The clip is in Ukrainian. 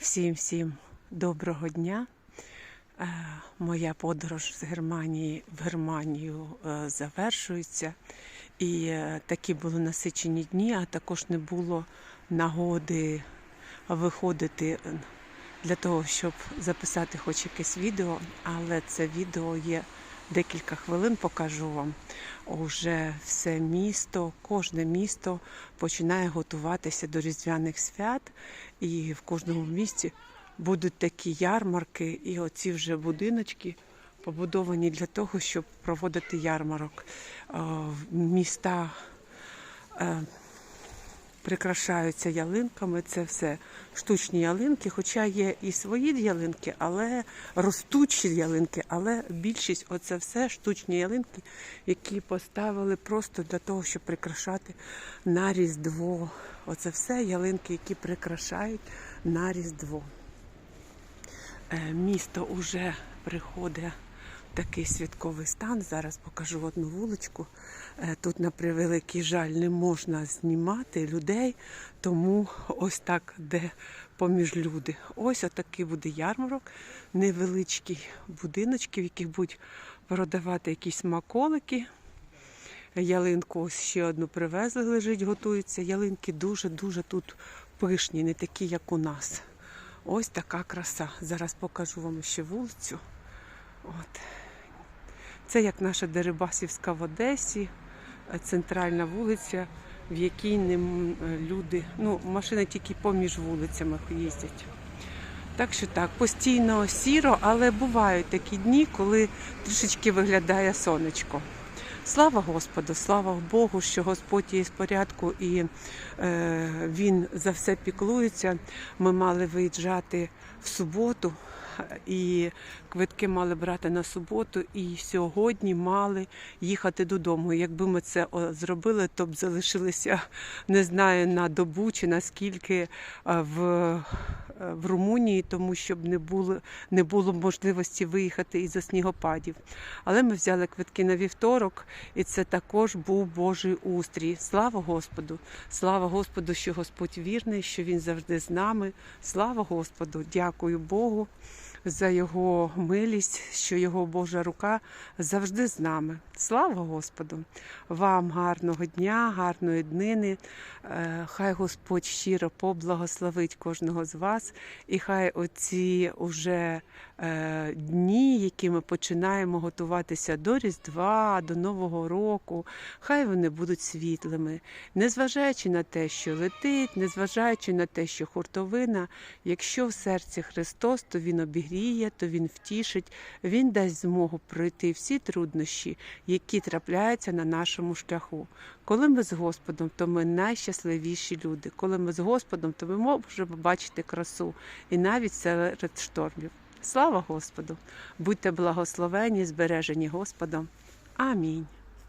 Всім всім доброго дня. Е, Моя подорож з Германії в Германію е, завершується. І е, такі були насичені дні, а також не було нагоди виходити для того, щоб записати хоч якесь відео. Але це відео є декілька хвилин, покажу вам. Уже все місто, кожне місто починає готуватися до різдвяних свят, і в кожному місті будуть такі ярмарки, і оці вже будиночки побудовані для того, щоб проводити ярмарок. Е, Міста е, прикрашаються ялинками. Це все штучні ялинки, хоча є і свої ялинки, але ростучі ялинки, але більшість оце все штучні ялинки, які поставили просто для того, щоб прикрашати на Різдво. Оце все ялинки, які прикрашають на Різдво. Е, Місто вже приходить такий святковий стан. Зараз покажу одну вуличку. Е, Тут, на превеликий жаль, не можна знімати людей, тому ось так, де поміж люди. Ось отакий буде ярмарок, невеличкий будиночки, в яких будуть продавати якісь смаколики. Ялинку ось ще одну привезли, лежить, готується. Ялинки дуже-дуже тут пишні, не такі, як у нас. Ось така краса. Зараз покажу вам ще вулицю. От. Це як наша Дерибасівська в Одесі, е, центральна вулиця, в якій не е, люди, ну, машини тільки поміж вулицями їздять. Так що так, постійно сіро, але бувають такі дні, коли трішечки виглядає сонечко. Слава Господу, слава Богу, що Господь є в порядку і е, Він за все піклується. Ми мали виїжджати в суботу, і квитки мали брати на суботу, і сьогодні мали їхати додому. Якби ми це зробили, то б залишилися не знаю на добу чи наскільки е, в, е, в Румунії, тому щоб не було, не було можливості виїхати із-за снігопадів. Але ми взяли квитки на вівторок, і це також був Божий устрій. Слава Господу! Слава Господу, що Господь вірний, що Він завжди з нами. Слава Господу! Дякую Богу за Його милість, що Його Божа рука завжди з нами. Слава Господу! Вам гарного дня, гарної днини. Е, Хай Господь щиро поблагословить кожного з вас, і хай оці уже е, дні, які ми починаємо готуватися до Різдва, до Нового року, хай вони будуть світлими, незважаючи на те, що летить, незважаючи на те, що хуртовина, якщо в серці Христос, то Він обігріє, то Він втішить, Він дасть змогу пройти всі труднощі, які трапляються на нашому шляху. Коли ми з Господом, то ми найщасливіші люди. Коли ми з Господом, то ми можемо бачити красу і навіть серед штормів. Слава Господу! Будьте благословені, збережені Господом. Амінь.